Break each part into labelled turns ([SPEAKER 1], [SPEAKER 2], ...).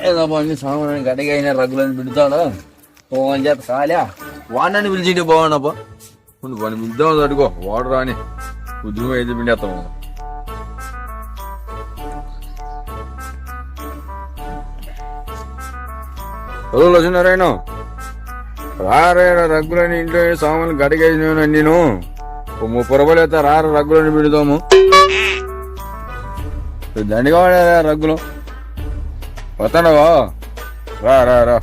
[SPEAKER 1] ఏదో పని సామాన్ గడిగా అయినా రగ్గులని పెడతాడు? పోవని చేత కాలే వాడిని పిలిచింటే బాగున్నాపా ముందు పని ముద్దాం అడుగో వాడు రాని. ఉద్యోగం అయితే పిండేస్తాము హలో లక్ష్మీనారాయణ. రారే రగ్గులని ఇంట్లో సామాన్లు గడిగేసిన నేను? ఓ ముప్పై రూపాయలు అయితే రార రగ్గులని పెడతాము. దండిగా రగ్గులు? వస్తాడవా రా రా రా.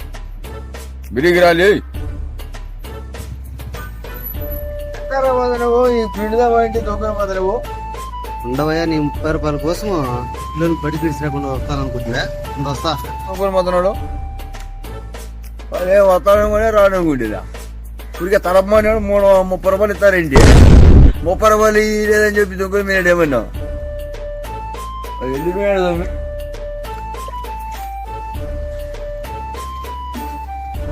[SPEAKER 1] బిరిగి రాలి
[SPEAKER 2] ఉండవయ్యా నీ ముప్పై రూపాయల కోసం పిల్లలు బడి తీసిరాకుండా వస్తాననుకుంటున్నా. ఇంత వస్తా.
[SPEAKER 1] పోతున్నాడు అదే వస్తాడనుకునే రానుకుంటేదా ఇప్పటికే తరమ్మని మూడు ముప్పై రూపాయలు ఇస్తారేంటి? ముప్పై రూపాయలు లేదని చెప్పి దొంగ మీరు ఏమన్నా వెళ్ళిపోయాడు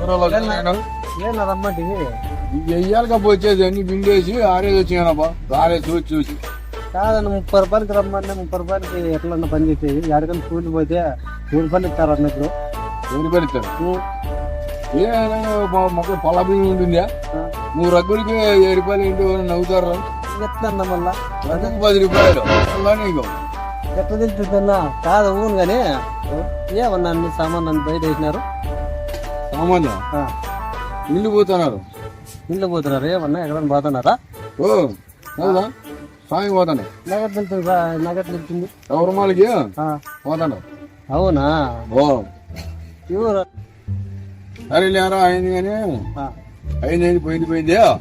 [SPEAKER 1] దొంగ
[SPEAKER 2] ఏనా రమ్మంటే
[SPEAKER 1] వెయ్యాలిగా వచ్చేది అన్ని పిండేసి ఆరేది వచ్చినానబ్బా ఆరే చూసి చూసి.
[SPEAKER 2] కాదన్న ముప్పై రూపాయలకి రమ్మంటే ముప్పై రూపాయలకి ఎట్లన్నా పని చేసేది. ఎక్కడికైనా కూలి పోతే కూలి పని ఇస్తారు అన్నప్పుడు
[SPEAKER 1] ఎవరు పెడతారు ఏ మొక్క పొల బియ్యం ఉంటుందా నువ్వు రగ్గులకి ఏ రూపాయలు ఏంటి నవ్వుతారు?
[SPEAKER 2] ఎట్లన్నా మళ్ళా?
[SPEAKER 1] రగ్గుకి పది రూపాయలు. నీకు.
[SPEAKER 2] ఎట్లా తెలుస్తుందన్నా? కాదు ఊను కానీ ఏమన్నా అన్ని అన్ని బయట వేసినారు? ఆ,
[SPEAKER 1] ఇల్లు పోతున్నారు.
[SPEAKER 2] ఇంట్లో పోతున్నారు ఏమన్నా ఎక్కడన్నా పోతున్నారా?
[SPEAKER 1] ఓ అవునా? స్వామి పోతాను.
[SPEAKER 2] నగదు వెళ్తుంది నగదు వెళ్తుంది
[SPEAKER 1] ఎవరు మాలకి?
[SPEAKER 2] ఆ,
[SPEAKER 1] పోతాను.
[SPEAKER 2] అవునా?
[SPEAKER 1] ఓ.
[SPEAKER 2] ఎవరు?
[SPEAKER 1] సరే లేరా అయింది కానీ? అయింది అయింది పోయింది పోయింది. ఆ.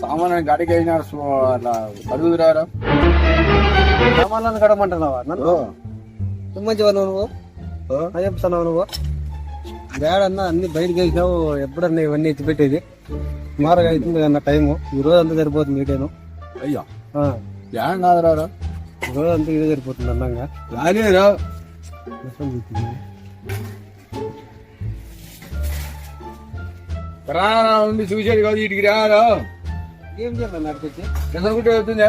[SPEAKER 1] సామాన్ గడికి అయినా అట్లా అడుగుతురారా
[SPEAKER 2] సామాన్లను కడమంటున్నావా నన్ను? మంచి నువ్వు. అది చెప్తున్నావు నువ్వు. వేడన్నా అన్ని బయటకు వేసినావు ఎప్పుడన్నా ఇవన్నీ ఎత్తి పెట్టేది సుమారుగా అవుతుంది అన్న టైము. ఈ రోజు అంతా సరిపోతుంది మీటేను
[SPEAKER 1] అయ్యా. ఏం కాదురారా
[SPEAKER 2] ఈ రోజు అంతా ఇదే సరిపోతుంది అన్నంగా.
[SPEAKER 1] రాలేరా? రారా ఉండి చూసేది కాదు ఇటుకి రారా
[SPEAKER 2] ఏం చేయాలి నడిపించి
[SPEAKER 1] ఎసరుకుంటే అవుతుందా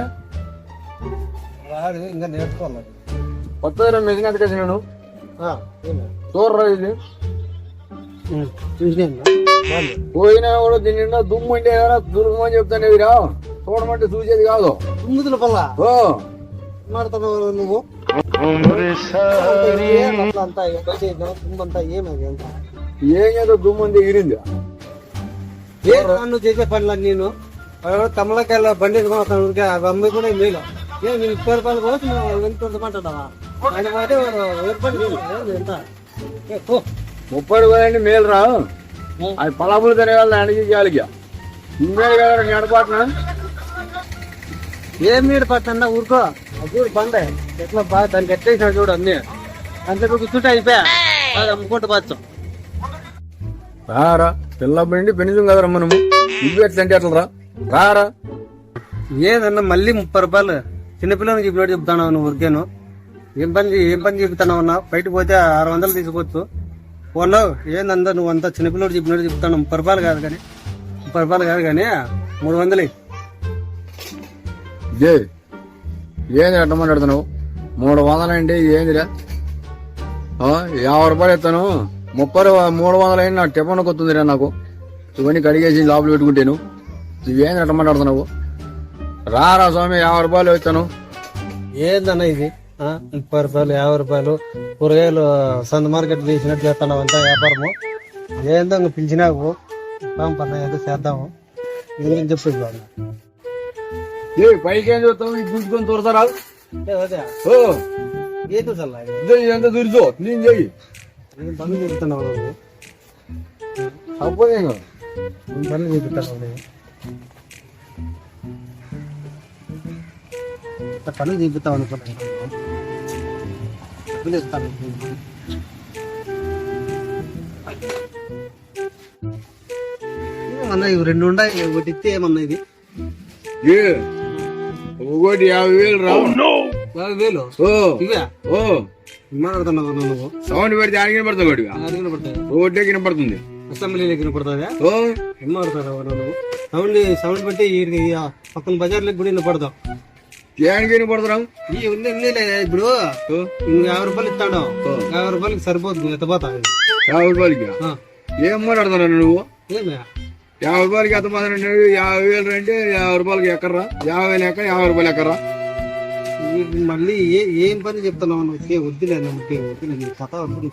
[SPEAKER 2] రాదు ఇంకా నేర్చుకోవాలి.
[SPEAKER 1] కొత్త మెషిన్ ఎంత నేను
[SPEAKER 2] ఆ, ఏమి?
[SPEAKER 1] చూడరా ఇది. పోయినా కూడా దీని నిండా దుమ్ము అంటే ఏదైనా దుర్గమని చెప్తానే వీరా చూడమంటే చూసేది కాదు.
[SPEAKER 2] తుమ్ముదుల పల్ల?
[SPEAKER 1] ఓ.
[SPEAKER 2] మాడుతున్నావు నువ్వు? అంతా? తుమ్మంతా ఏమది అంతా?
[SPEAKER 1] ఏం చేద్దాం? దుమ్ము అంతా ఎగిరింది
[SPEAKER 2] ఏ నన్ను చేసే పనులు నేను కమలకాయల బండి కొనుక్కొని అవి అమ్మి కూడా మేలు ఏ నేను ముప్పై రూపాయలు కోసం ఎంత మాట్లాడవా ఆయన మాట ఎంత? ఏ, పో.
[SPEAKER 1] ముప్పై రూపాయలు మేలు రా. అది పలాపులు తినే వాళ్ళు అడిగి గాలికి నువ్వే కదా నడపాటున.
[SPEAKER 2] ఏం నీడు పట్టండా ఊరుకో. అది చూడు బండే ఎట్లా బాగా దానికి ఎట్టేసిన చూడు అన్ని. అంతకు కూర్చుంటే అయిపోయా? అది అమ్ముకుంటూ పోతాం.
[SPEAKER 1] రారా. పిల్ల బండి పెన్షన్ కదరా మనము. ఇవి ఎట్లా అంటే ఎట్లా రా? రారా.
[SPEAKER 2] ఏదన్నా మళ్ళీ ముప్పై రూపాయలు. చిన్నపిల్లలకి చెప్పినట్టు చెప్తాను నువ్వు ఊరికేను ఏం పని ఏం పని చెప్తున్నావు అన్నా? బయటకు పోతే ఆరు వందలు తీసుకోవచ్చు. పోన్నావు ఏందందా నువ్వు అంతా చిన్నపిల్లడు చెప్పినట్టు చెప్తాను. రూపాయలు కాదు కానీ రూపాయలు కాదు కానీ మూడు వందలు.
[SPEAKER 1] జే ఏంది ఎట్ట మాట్లాడుతున్నావు మూడు వందలు అంటే ఏందిరా? యాభై రూపాయలు ఇస్తాను. ముప్పై మూడు వందలు అయినా టిఫన్ కొత్తుందిరా నాకు. ఇవన్నీ కడిగేసి లోపల పెట్టుకుంటాను. ఇవేంది ఎట్ట మాట్లాడుతున్నావు రారా స్వామి యాభై రూపాయలు ఇస్తాను.
[SPEAKER 2] ఏందన్నా ఇది? ముప్పై రూపాయలు యాభై రూపాయలు కూరగాయలు సంత మార్కెట్ తీసినట్టు చేస్తున్నావు అంతా వ్యాపారము. ఏందో ఇంక పిలిచినావు పాం పన్న ఏదో చేద్దాము. ఎందుకు చెప్పు.
[SPEAKER 1] ఏ పైకి ఏం చూస్తావు? ఇది చూసుకొని ఓ.
[SPEAKER 2] ఏంటో చల్లా
[SPEAKER 1] చెయ్యి
[SPEAKER 2] పనులు చెప్తున్నావు నువ్వు?
[SPEAKER 1] అప్పుడే
[SPEAKER 2] పనులు చెప్తున్నావు పనులు చెప్తావు అనుకున్నాను పిలుస్తాను ఏమన్నా ఇవి రెండు ఉన్నాయి ఒకటి ఇస్తే ఏమన్నా ఇది?
[SPEAKER 1] ఏ? ఒకటి యాభై వేలు రా.
[SPEAKER 2] యాభై వేలు?
[SPEAKER 1] ఓ.
[SPEAKER 2] ఇవే?
[SPEAKER 1] ఓ.
[SPEAKER 2] మాట్లాడుతున్నావు నువ్వు.
[SPEAKER 1] సౌండ్ పెడితే ఒకటిగా
[SPEAKER 2] అడిగిన పడతాయి
[SPEAKER 1] ఒకటే కినపడుతుంది
[SPEAKER 2] అసెంబ్లీ దగ్గర పడుతుందా
[SPEAKER 1] ఓ.
[SPEAKER 2] ఏం మాట్లాడతావు నువ్వు? సౌండ్ సౌండ్ పెట్టి పక్కన బజార్లకు కూడా వినపడతావు.
[SPEAKER 1] ఏనికి పడుతున్నాం
[SPEAKER 2] ఈ ఉంది ఇప్పుడు నువ్వు యాభై రూపాయలు ఇస్తాడు. యాభై రూపాయలకి సరిపోతుంది ఎత్తపోతా.
[SPEAKER 1] యాభై రూపాయలకి? ఏం మాట్లాడుతున్నావు నువ్వు? యాభై రూపాయలకి ఎంత మంది యాభై వేలు అంటే యాభై రూపాయలకి ఎక్కర్రా? యాభై వేలు ఎక్కడ యాభై రూపాయలు ఎక్కర్రా?
[SPEAKER 2] మళ్ళీ ఏ ఏం పని చెప్తున్నావు నువ్వు? వద్దులే నమ్మకే వద్దులే నీ కథ వద్దు నీ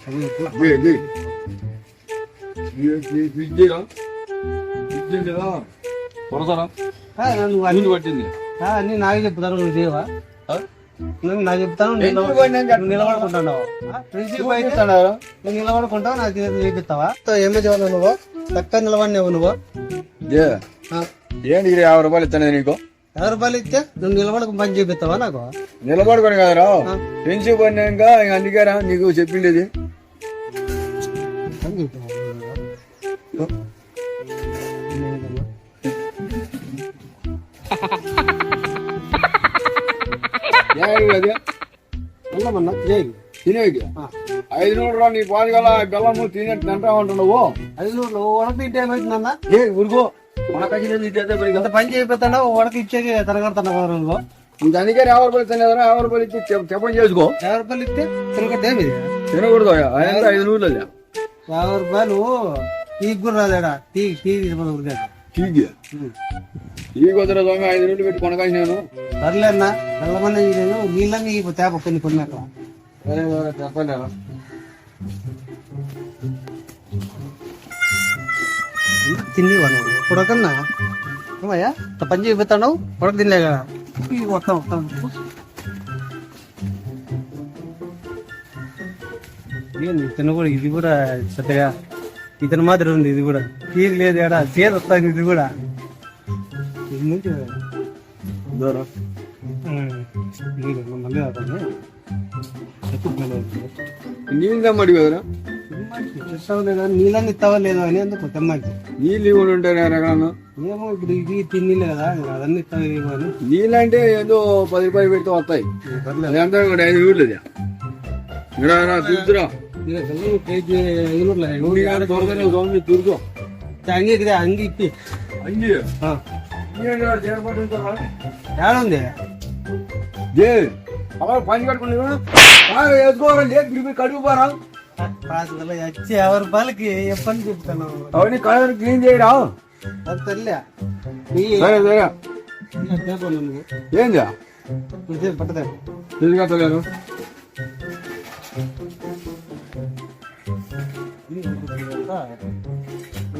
[SPEAKER 1] లేదా? కొడతారా?
[SPEAKER 2] ఆ, నువ్వు అన్ని
[SPEAKER 1] పట్టింది.
[SPEAKER 2] అన్ని నాకే చెప్తాను నువ్వు దేవా? నువ్వు నాకు చెప్తాను నిలబడుకుంటున్నావు? నువ్వు నిలబడుకుంటావు నాకు చూపిస్తావా ఏమో చదవాలి నువ్వు? చక్కగా నిలబడినావు నువ్వు.
[SPEAKER 1] ఏంటి యాభై రూపాయలు ఇస్తాను నీకు?
[SPEAKER 2] యాభై రూపాయలు ఇస్తే నువ్వు నిలబడకు పని చూపిస్తావా నాకు?
[SPEAKER 1] నిలబడుకొని కదరా. పడినాక ఇంక అందుకేరా నీకు చెప్పిండేది.
[SPEAKER 2] వెళ్ళమన్నా.
[SPEAKER 1] ఐదు నూరు నీ పాలు గల బెల్లము తినే తింటా ఉంటున్నావు.
[SPEAKER 2] అది నువ్వు వడక తింటే ఏమవుతుందన్నా
[SPEAKER 1] ఏ మరి
[SPEAKER 2] ఇంత పని తిరగడుతున్నావు కదా నువ్వు
[SPEAKER 1] ఇంక అందుకే యాభై రూపాయలు ఇస్తాను యాభై రూపాయలు ఇచ్చి చెప్- చెప్పని చేసుకో.
[SPEAKER 2] యాభై రూపాయలు ఇస్తే ఏమి?
[SPEAKER 1] తినకూడదు ఆయన ఐదు నూరులు
[SPEAKER 2] యాభై రూపాయలు టీ కూడా రాదేడా టీ టీ తీసుకోదు ఊరికే
[SPEAKER 1] ఠీక్ ఈ కుదర స్వామి ఐదు నూరులు పెట్టి కొనకాసి నేను
[SPEAKER 2] సర్లేన్నా వెళ్ళమన్నా నేను నీళ్ళని ఈ తేప కొన్ని కొన్ని అక్కడ
[SPEAKER 1] చెప్పండి
[SPEAKER 2] తిని వాళ్ళు ఇప్పుడకన్నా ఏమయ్యా? ఇంత పని చేయిస్తాడు ఉడక తినలే కదా. వస్తాం వస్తాం. ఏంది ఇతను కూడా ఇది కూడా పెద్దగా ఇతను మాత్రం ఉంది ఇది కూడా. తీరు లేదు ఏడా చేదు వస్తుంది ఇది కూడా. ఉన్న మళ్ళీ.
[SPEAKER 1] నీళ్ళు
[SPEAKER 2] లేదా నీళ్ళని ఇస్తావా లేదా అని ఎందుకు? తెమ్మంటే
[SPEAKER 1] నీళ్ళు ఇవ్వడు ఉంటాయి ఎక్కడన్నా
[SPEAKER 2] ఏమో ఇప్పుడు ఇది కదా ఇంకా అదన్నీ ఇస్తావా ఏమో అని.
[SPEAKER 1] నీళ్ళు అంటే ఏదో పది రూపాయలు పెడితే వస్తాయి.
[SPEAKER 2] పర్లేదు.
[SPEAKER 1] అదంతా కూడా ఐదు రా చూద్దురా. దుర్గం
[SPEAKER 2] అంగి ఇదే అంగి ఇప్పి
[SPEAKER 1] అంజి
[SPEAKER 2] ఆ.
[SPEAKER 1] ఏ అలా పని కట్టుకుని వేసుకోవాలి లేదు తిరిగి కడుగుపోరా
[SPEAKER 2] పాసులు వచ్చి యాభై రూపాయలకి ఎప్పని చెప్తాను
[SPEAKER 1] అవన్నీ క్లీన్ చేయరా
[SPEAKER 2] తల్లే
[SPEAKER 1] ఏందా
[SPEAKER 2] పట్టదే
[SPEAKER 1] తీసుకెళ్తలేను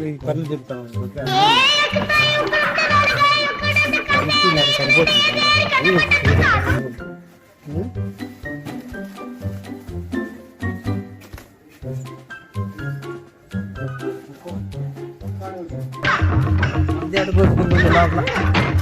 [SPEAKER 2] ఈ పనులు చెప్తాను సరిపోతుంది